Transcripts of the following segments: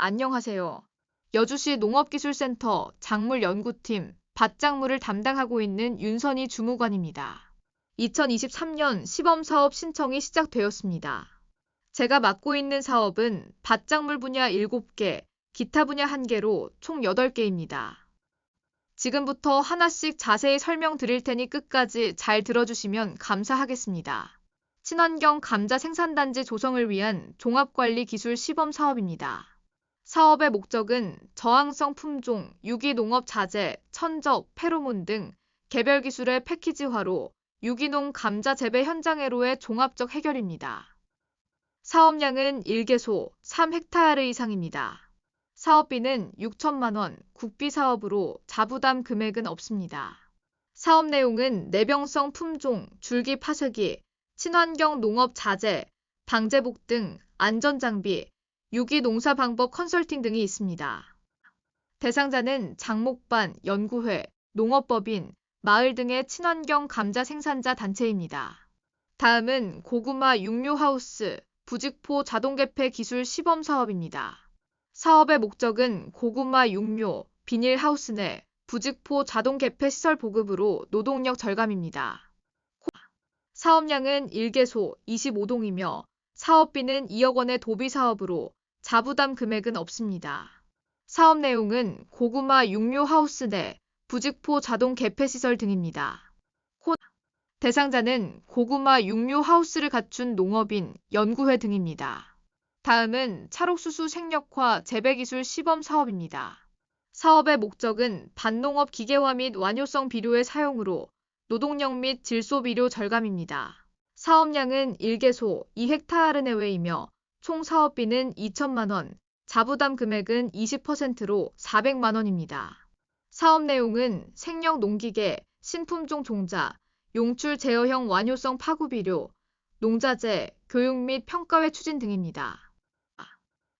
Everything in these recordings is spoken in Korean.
안녕하세요. 여주시 농업기술센터 작물연구팀 밭작물을 담당하고 있는 윤선희 주무관입니다. 2023년 시범사업 신청이 시작되었습니다. 제가 맡고 있는 사업은 밭작물 분야 7개, 기타 분야 1개로 총 8개입니다. 지금부터 하나씩 자세히 설명드릴 테니 끝까지 잘 들어주시면 감사하겠습니다. 친환경 감자 생산단지 조성을 위한 종합관리 기술 시범 사업입니다. 사업의 목적은 저항성 품종, 유기농업 자재, 천적, 페로몬 등 개별 기술의 패키지화로 유기농 감자 재배 현장애로의 종합적 해결입니다. 사업량은 1개소 3헥타르 이상입니다. 사업비는 6천만 원, 국비 사업으로 자부담 금액은 없습니다. 사업 내용은 내병성 품종, 줄기 파쇄기, 친환경 농업 자재, 방제복 등 안전장비, 유기농사 방법 컨설팅 등이 있습니다. 대상자는 장목반, 연구회, 농업법인, 마을 등의 친환경 감자 생산자 단체입니다. 다음은 고구마 육묘하우스, 부직포 자동개폐 기술 시범 사업입니다. 사업의 목적은 고구마 육묘, 비닐하우스 내 부직포 자동 개폐 시설 보급으로 노동력 절감입니다. 사업량은 1개소 25동이며 사업비는 2억 원의 도비 사업으로 자부담 금액은 없습니다. 사업 내용은 고구마 육묘 하우스 내 부직포 자동 개폐 시설 등입니다. 대상자는 고구마 육묘 하우스를 갖춘 농업인, 연구회 등입니다. 다음은 찰옥수수 생력화 재배기술 시범 사업입니다. 사업의 목적은 반농업 기계화 및 완효성 비료의 사용으로 노동력 및 질소 비료 절감입니다. 사업량은 1개소 2헥타르 내외이며 총 사업비는 2천만 원, 자부담 금액은 20%로 400만 원입니다. 사업 내용은 생력 농기계, 신품종 종자, 용출 제어형 완효성 파구 비료, 농자재, 교육 및 평가회 추진 등입니다.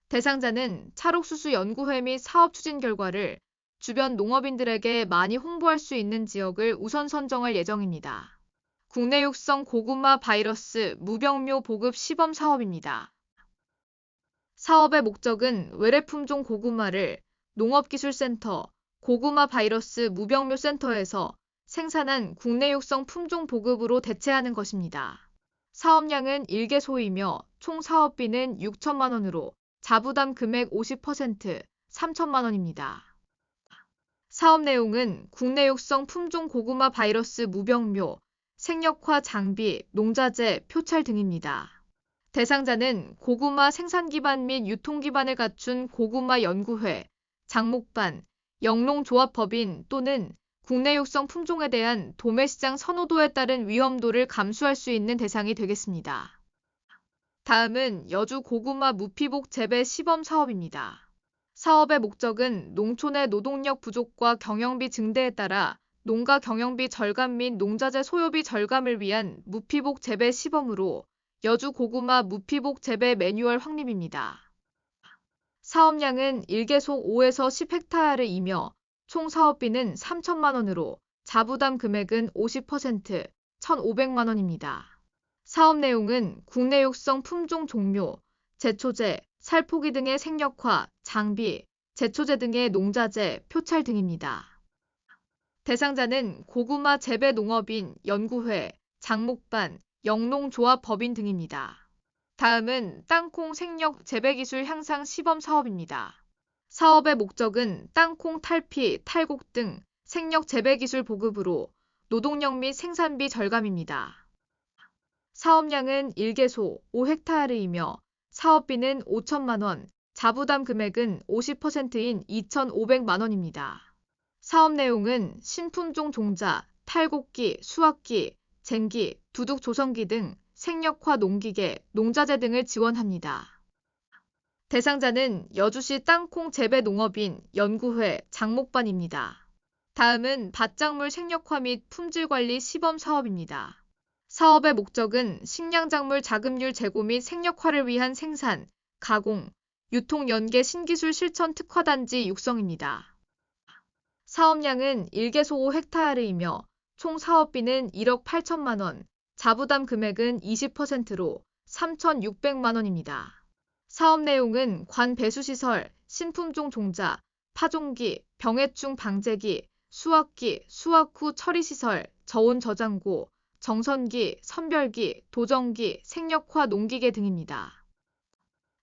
대상자는 찰옥수수 연구회 및 사업 추진 결과를 주변 농업인들에게 많이 홍보할 수 있는 지역을 우선 선정할 예정입니다. 국내 육성 고구마 바이러스 무병묘 보급 시범 사업입니다. 사업의 목적은 외래품종 고구마를 농업기술센터 고구마 바이러스 무병묘 센터에서 생산한 국내 육성 품종 보급으로 대체하는 것입니다. 사업량은 1개 소이며 총 사업비는 6천만 원으로 자부담 금액 50% 3천만 원입니다. 사업 내용은 국내 육성 품종 고구마 바이러스 무병묘, 생력화 장비, 농자재, 표찰 등입니다. 대상자는 고구마 생산 기반 및 유통 기반을 갖춘 고구마 연구회, 장목반, 영농조합법인 또는 국내 육성 품종에 대한 도매시장 선호도에 따른 위험도를 감수할 수 있는 대상이 되겠습니다. 다음은 여주 고구마 무피복 재배 시범 사업입니다. 사업의 목적은 농촌의 노동력 부족과 경영비 증대에 따라 농가 경영비 절감 및 농자재 소요비 절감을 위한 무피복 재배 시범으로 여주 고구마 무피복 재배 매뉴얼 확립입니다. 사업량은 1개소 5에서 10헥타르이며 총 사업비는 3천만 원으로 자부담 금액은 50% 1,500만 원입니다. 사업 내용은 국내 육성 품종 종묘, 제초제, 살포기 등의 생력화, 장비, 제초제 등의 농자재, 표찰 등입니다. 대상자는 고구마 재배 농업인, 연구회, 장목반, 영농조합 법인 등입니다. 다음은 땅콩 생력 재배기술 향상 시범 사업입니다. 사업의 목적은 땅콩 탈피, 탈곡 등 생력 재배기술 보급으로 노동력 및 생산비 절감입니다. 사업량은 1개소 5헥타르이며 사업비는 5천만 원, 자부담 금액은 50%인 2,500만 원입니다. 사업 내용은 신품종 종자, 탈곡기, 수확기, 쟁기, 두둑 조성기 등 생력화 농기계, 농자재 등을 지원합니다. 대상자는 여주시 땅콩 재배 농업인 연구회 장목반입니다. 다음은 밭작물 생력화 및 품질 관리 시범 사업입니다. 사업의 목적은 식량작물 자급률 제고 및 생력화를 위한 생산, 가공, 유통 연계 신기술 실천 특화단지 육성입니다. 사업량은 1개소 5헥타르이며 총 사업비는 1억 8천만 원, 자부담 금액은 20%로 3,600만 원입니다. 사업 내용은 관 배수시설, 신품종 종자, 파종기, 병해충 방제기, 수확기, 수확 후 처리시설, 저온 저장고, 정선기, 선별기, 도정기, 생력화 농기계 등입니다.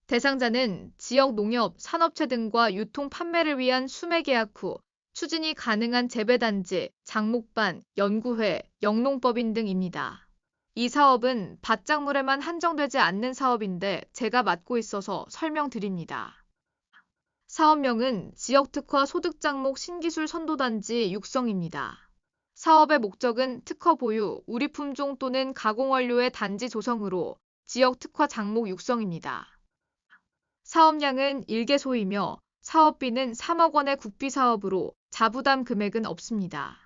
대상자는 지역 농협, 산업체 등과 유통 판매를 위한 수매 계약 후 추진이 가능한 재배단지, 장목반, 연구회, 영농법인 등입니다. 이 사업은 밭작물에만 한정되지 않는 사업인데 제가 맡고 있어서 설명드립니다. 사업명은 지역특화 소득장목 신기술 선도단지 육성입니다. 사업의 목적은 특허 보유, 우리 품종 또는 가공원료의 단지 조성으로 지역 특화 장목 육성입니다. 사업량은 1개소이며 사업비는 3억 원의 국비 사업으로 자부담 금액은 없습니다.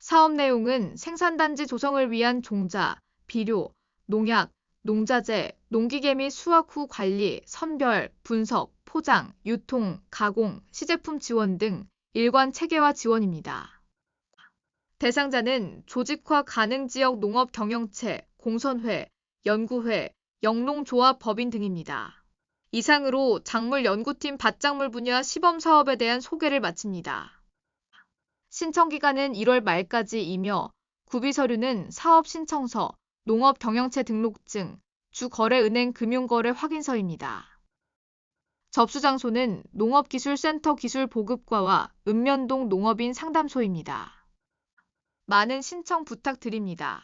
사업 내용은 생산단지 조성을 위한 종자, 비료, 농약, 농자재, 농기계 및 수확 후 관리, 선별, 분석, 포장, 유통, 가공, 시제품 지원 등 일관 체계화 지원입니다. 대상자는 조직화 가능 지역 농업 경영체, 공선회, 연구회, 영농조합 법인 등입니다. 이상으로 작물 연구팀 밭작물 분야 시범 사업에 대한 소개를 마칩니다. 신청 기간은 1월 말까지이며 구비 서류는 사업 신청서, 농업 경영체 등록증, 주거래은행 금융거래 확인서입니다. 접수 장소는 농업기술센터 기술보급과와 읍면동 농업인 상담소입니다. 많은 신청 부탁드립니다.